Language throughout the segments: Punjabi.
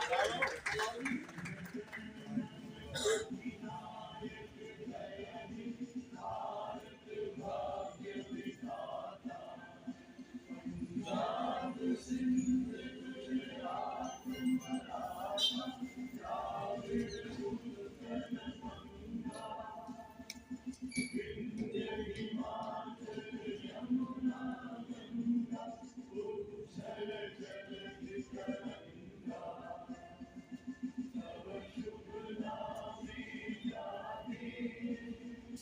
Thank you.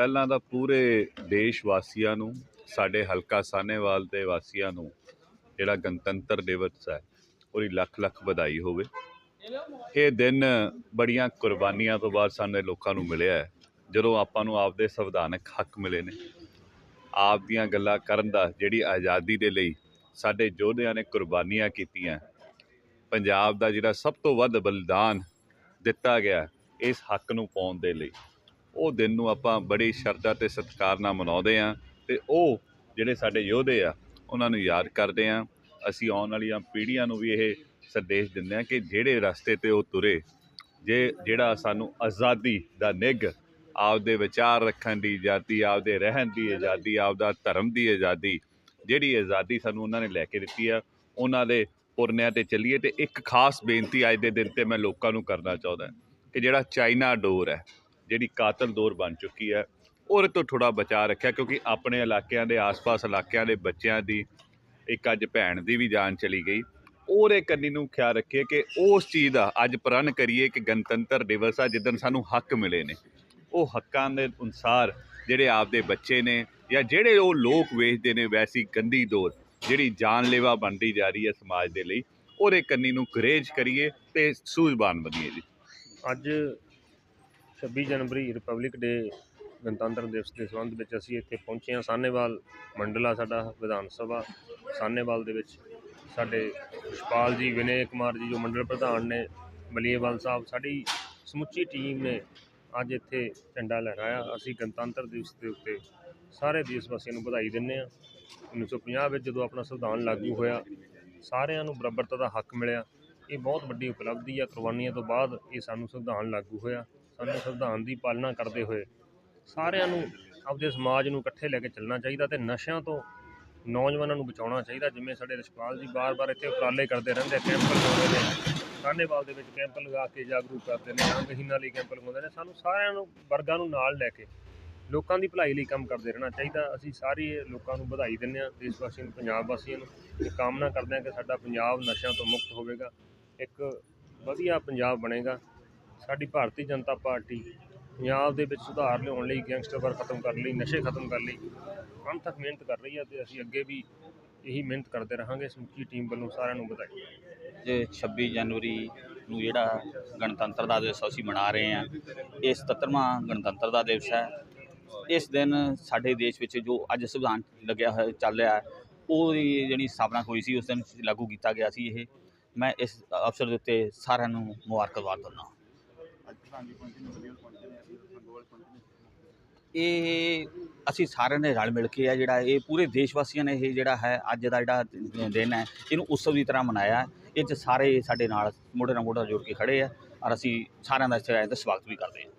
ਪਹਿਲਾਂ ਤਾਂ ਪੂਰੇ ਦੇਸ਼ ਵਾਸੀਆਂ ਨੂੰ, ਸਾਡੇ ਹਲਕਾ ਸਾਨੇਵਾਲ ਦੇ ਵਾਸੀਆਂ ਨੂੰ ਜਿਹੜਾ ਗਣਤੰਤਰ ਦਿਵਸ ਹੈ, ਉਹਦੀ ਲੱਖ ਲੱਖ ਵਧਾਈ ਹੋਵੇ। ਇਹ ਦਿਨ ਬੜੀਆਂ ਕੁਰਬਾਨੀਆਂ ਤੋਂ ਬਾਅਦ ਸਾਡੇ ਲੋਕਾਂ ਨੂੰ ਮਿਲਿਆ ਹੈ। ਜਦੋਂ ਆਪਾਂ ਨੂੰ ਆਪਦੇ ਸੰਵਿਧਾਨਕ ਹੱਕ ਮਿਲੇ ਨੇ ਆਪ ਦੀਆਂ ਗੱਲਾਂ ਕਰਨ ਦਾ, ਜਿਹੜੀ ਆਜ਼ਾਦੀ ਦੇ ਲਈ ਸਾਡੇ ਯੋਧਿਆਂ ਨੇ ਕੁਰਬਾਨੀਆਂ ਕੀਤੀਆਂ, ਪੰਜਾਬ ਦਾ ਜਿਹੜਾ ਸਭ ਤੋਂ ਵੱਧ ਬਲਿਦਾਨ ਦਿੱਤਾ ਗਿਆ, ਇਸ ਹੱਕ ਨੂੰ ਪਾਉਣ ਦੇ ਲਈ। ਉਹ ਦਿਨ ਨੂੰ ਆਪਾਂ ਬੜੀ ਸ਼ਰਧਾ ਤੇ ਸਤਿਕਾਰ ਨਾਲ ਮਨਾਉਂਦੇ ਆ ਤੇ ਉਹ ਜਿਹੜੇ ਸਾਡੇ ਯੋਧੇ ਆ, ਉਹਨਾਂ ਨੂੰ ਯਾਦ ਕਰਦੇ ਆ ਅਸੀਂ ਆਉਣ ਵਾਲੀਆਂ ਪੀੜ੍ਹੀਆਂ ਨੂੰ ਵੀ ਇਹ ਸੰਦੇਸ਼ ਦਿੰਦੇ ਆ ਕਿ ਜਿਹੜੇ ਰਸਤੇ ਤੇ ਉਹ ਤੁਰੇ, ਜੇ ਜਿਹੜਾ ਸਾਨੂੰ ਆਜ਼ਾਦੀ ਦਾ ਨਿੱਘ, ਆਪਦੇ ਵਿਚਾਰ ਰੱਖਣ ਦੀ ਆਜ਼ਾਦੀ, ਆਪਦੇ ਰਹਿਣ ਦੀ ਆਜ਼ਾਦੀ, ਆਪਦਾ ਧਰਮ ਦੀ ਆਜ਼ਾਦੀ, ਜਿਹੜੀ ਆਜ਼ਾਦੀ ਸਾਨੂੰ ਉਹਨਾਂ ਨੇ ਲੈ ਕੇ ਦਿੱਤੀ ਆ, ਉਹਨਾਂ ਦੇ ਪੁਰਨਿਆਂ ਤੇ ਚੱਲੀਏ ਤੇ ਇੱਕ ਖਾਸ ਬੇਨਤੀ ਅੱਜ ਦੇ ਦਿਨ ਤੇ ਮੈਂ ਲੋਕਾਂ ਨੂੰ ਕਰਨਾ ਚਾਹੁੰਦਾ ਕਿ ਜਿਹੜਾ ਚਾਈਨਾ ਡੋਰ ਹੈ ਜਿਹੜੀ ਕਾਤਲ ਦੌਰ ਬਣ ਚੁੱਕੀ ਹੈ, ਉਹਦੇ ਤੋਂ ਥੋੜਾ ਬਚਾ ਰੱਖਿਆ, ਕਿਉਂਕਿ ਆਪਣੇ ਇਲਾਕਿਆਂ ਦੇ ਆਸ-ਪਾਸ ਇਲਾਕਿਆਂ ਦੇ ਬੱਚਿਆਂ ਦੀ ਇੱਕ ਅੱਜ ਭੈਣ ਦੀ ਵੀ ਜਾਨ ਚਲੀ ਗਈ। ਉਹਦੇ ਕੰਨੀ ਨੂੰ ਖਿਆਲ ਰੱਖੀਏ ਕਿ ਉਸ ਚੀਜ਼ ਦਾ ਅੱਜ ਪ੍ਰਣ ਕਰੀਏ ਕਿ ਗਣਤੰਤਰ ਦਿਵਸ ਆ, ਜਿੱਦਣ ਸਾਨੂੰ ਹੱਕ ਮਿਲੇ ਨੇ। ਉਹ ਹੱਕਾਂ ਦੇ ਅਨੁਸਾਰ ਜਿਹੜੇ ਆਪਦੇ ਬੱਚੇ ਨੇ ਜਾਂ ਜਿਹੜੇ ਉਹ ਲੋਕ ਵੇਚਦੇ ਨੇ, ਵੈਸੀ ਗੰਦੀ ਦੌਰ ਜਿਹੜੀ ਜਾਨਲੇਵਾ ਬਣਦੀ ਜਾ ਰਹੀ ਹੈ ਸਮਾਜ ਦੇ ਲਈ, ਉਹਦੇ ਕੰਨੀ ਨੂੰ ਗਰੇਜ ਕਰੀਏ ਤੇ ਸੂਝਬਾਨ ਬਣੀਏ ਜੀ। ਅੱਜ 26 ਜਨਵਰੀ ਰਿਪਬਲਿਕ ਡੇ ਗਣਤੰਤਰ ਦਿਵਸ ਦੇ ਸੰਬੰਧ ਵਿੱਚ ਅਸੀਂ ਇੱਥੇ ਪਹੁੰਚੇ ਹਾਂ। ਸਾਹਨੇਵਾਲ ਮੰਡਲਾ ਸਾਡਾ ਵਿਧਾਨ ਸਭਾ। ਸਾਹਨੇਵਾਲ ਦੇ ਵਿੱਚ ਸਾਡੇ ਯਸ਼ਪਾਲ ਜੀ, ਵਿਨੇ ਕੁਮਾਰ ਜੀ ਜੋ ਮੰਡਲ ਪ੍ਰਧਾਨ ਨੇ, ਮਲੀਏਵਾਲ ਸਾਹਿਬ, ਸਾਡੀ ਸਮੁੱਚੀ ਟੀਮ ਨੇ ਅੱਜ ਇੱਥੇ ਝੰਡਾ ਲਹਿਰਾਇਆ। ਅਸੀਂ ਗਣਤੰਤਰ ਦਿਵਸ ਦੇ ਉੱਤੇ ਸਾਰੇ ਦੇਸ਼ ਵਾਸੀਆਂ ਨੂੰ ਵਧਾਈ ਦਿੰਦੇ ਹਾਂ। 1950 ਵਿੱਚ ਜਦੋਂ ਆਪਣਾ ਸੰਵਿਧਾਨ ਲਾਗੂ ਹੋਇਆ, ਸਾਰਿਆਂ ਨੂੰ ਬਰਾਬਰਤਾ ਦਾ ਹੱਕ ਮਿਲਿਆ। ਇਹ ਬਹੁਤ ਵੱਡੀ ਉਪਲਬਧੀ ਆ। ਕੁਰਬਾਨੀਆਂ ਤੋਂ ਬਾਅਦ ਇਹ ਸਾਨੂੰ ਸੰਵਿਧਾਨ ਲਾਗੂ ਹੋਇਆ। ਸਾਨੂੰ ਸੰਵਿਧਾਨ ਦੀ ਪਾਲਣਾ ਕਰਦੇ ਹੋਏ ਸਾਰਿਆਂ ਨੂੰ ਆਪਦੇ ਸਮਾਜ ਨੂੰ ਇਕੱਠੇ ਲੈ ਕੇ ਚੱਲਣਾ ਚਾਹੀਦਾ ਤੇ ਨਸ਼ਿਆਂ ਤੋਂ ਨੌਜਵਾਨਾਂ ਨੂੰ ਬਚਾਉਣਾ ਚਾਹੀਦਾ, ਜਿਵੇਂ ਸਾਡੇ ਰਿਸ਼ਪਾਲ ਜੀ ਬਾਰ-ਬਾਰ ਇੱਥੇ ਉਪਰਾਲੇ ਕਰਦੇ ਰਹਿੰਦੇ, ਕੈਂਪ ਲਗਾਉਂਦੇ ਨੇ, ਸਾਹਨੇਵਾਲ ਦੇ ਵਿੱਚ ਕੈਂਪ ਲਗਾ ਕੇ ਜਾਗਰੂਕ ਕਰਦੇ ਨੇ ਅੰਗਹੀਨਾਂ ਲਈ ਕੈਂਪ ਲਗਾਉਂਦੇ ਨੇ, ਸਾਨੂੰ ਸਾਰਿਆਂ ਨੂੰ, ਵਰਗਾਂ ਨੂੰ ਨਾਲ ਲੈ ਕੇ ਲੋਕਾਂ ਦੀ ਭਲਾਈ ਲਈ ਕੰਮ ਕਰਦੇ ਰਹਿਣਾ ਚਾਹੀਦਾ, ਅਸੀਂ ਸਾਰੇ ਲੋਕਾਂ ਨੂੰ ਵਧਾਈ ਦਿੰਦੇ ਹਾਂ ਦੇਸ਼ ਵਾਸੀਆਂ ਨੂੰ, ਪੰਜਾਬ ਵਾਸੀਆਂ ਨੂੰ, ਤੇ ਕਾਮਨਾ ਕਰਦੇ ਹਾਂ ਕਿ ਸਾਡਾ ਪੰਜਾਬ ਨਸ਼ਿਆਂ ਤੋਂ ਮੁਕਤ ਹੋਵੇਗਾ, ਇੱਕ ਵਧੀਆ ਪੰਜਾਬ ਬਣੇਗਾ। ਸਾਡੀ ਭਾਰਤੀ ਜਨਤਾ ਪਾਰਟੀ ਪੰਜਾਬ ਦੇ ਵਿੱਚ ਸੁਧਾਰ ਲਿਆਉਣ ਲਈ, ਗੈਂਗਸਟਰ ਖਤਮ ਕਰਨ ਲਈ, ਨਸ਼ੇ ਖਤਮ ਕਰਨ ਲਈ ਅੰਤ ਤੱਕ ਮਿਹਨਤ ਕਰ ਰਹੀ ਹੈ ਤੇ ਅਸੀਂ ਅੱਗੇ ਵੀ ਇਹੀ ਮਿਹਨਤ ਕਰਦੇ ਰਹਾਂਗੇ। ਸਮੁੱਚੀ ਟੀਮ ਵੱਲੋਂ ਸਾਰਿਆਂ ਨੂੰ ਵਧਾਈ। ਜੇ 26 ਜਨਵਰੀ ਨੂੰ ਜਿਹੜਾ ਗਣਤੰਤਰ ਦਾ ਦਿਵਸ ਅਸੀਂ ਮਨਾ ਰਹੇ ਹਾਂ, ਇਹ 77ਵਾਂ ਗਣਤੰਤਰ ਦਾ ਦਿਵਸ ਹੈ। ਇਸ ਦਿਨ ਸਾਡੇ ਦੇਸ਼ ਵਿੱਚ ਜੋ ਅੱਜ ਸੰਵਿਧਾਨ ਲੱਗਿਆ ਹੋਇਆ, ਚੱਲ ਰਿਹਾ ਹੈ, ਉਹਦੀ ਜਿਹੜੀ ਸਥਾਪਨਾ ਹੋਈ ਸੀ, ਉਸ ਦਿਨ ਲਾਗੂ ਕੀਤਾ ਗਿਆ ਸੀ ਇਹ। ਮੈਂ ਇਸ ਅਵਸਰ ਦੇ ਉੱਤੇ ਸਾਰਿਆਂ ਨੂੰ ਮੁਬਾਰਕਬਾਦ ਦਿੰਦਾ ਇਹ ਅਸੀਂ ਸਾਰਿਆਂ ਨੇ ਰਲ ਮਿਲ ਕੇ ਆ ਜਿਹੜਾ ਇਹ ਪੂਰੇ ਦੇਸ਼ ਵਾਸੀਆਂ ਨੇ ਇਹ ਜਿਹੜਾ ਹੈ, ਅੱਜ ਦਾ ਜਿਹੜਾ ਦਿਨ ਹੈ, ਇਹਨੂੰ ਉਤਸਵ ਦੀ ਤਰ੍ਹਾਂ ਮਨਾਇਆ ਇਹ 'ਚ ਸਾਰੇ ਸਾਡੇ ਨਾਲ ਮੋਢੇ ਨਾਲ ਮੋਢਾ ਜੋੜ ਕੇ ਖੜੇ ਆ ਔਰ ਅਸੀਂ ਸਾਰਿਆਂ ਦਾ ਇਸ ਆਏ ਸਵਾਗਤ ਵੀ ਕਰਦੇ ਹਾਂ।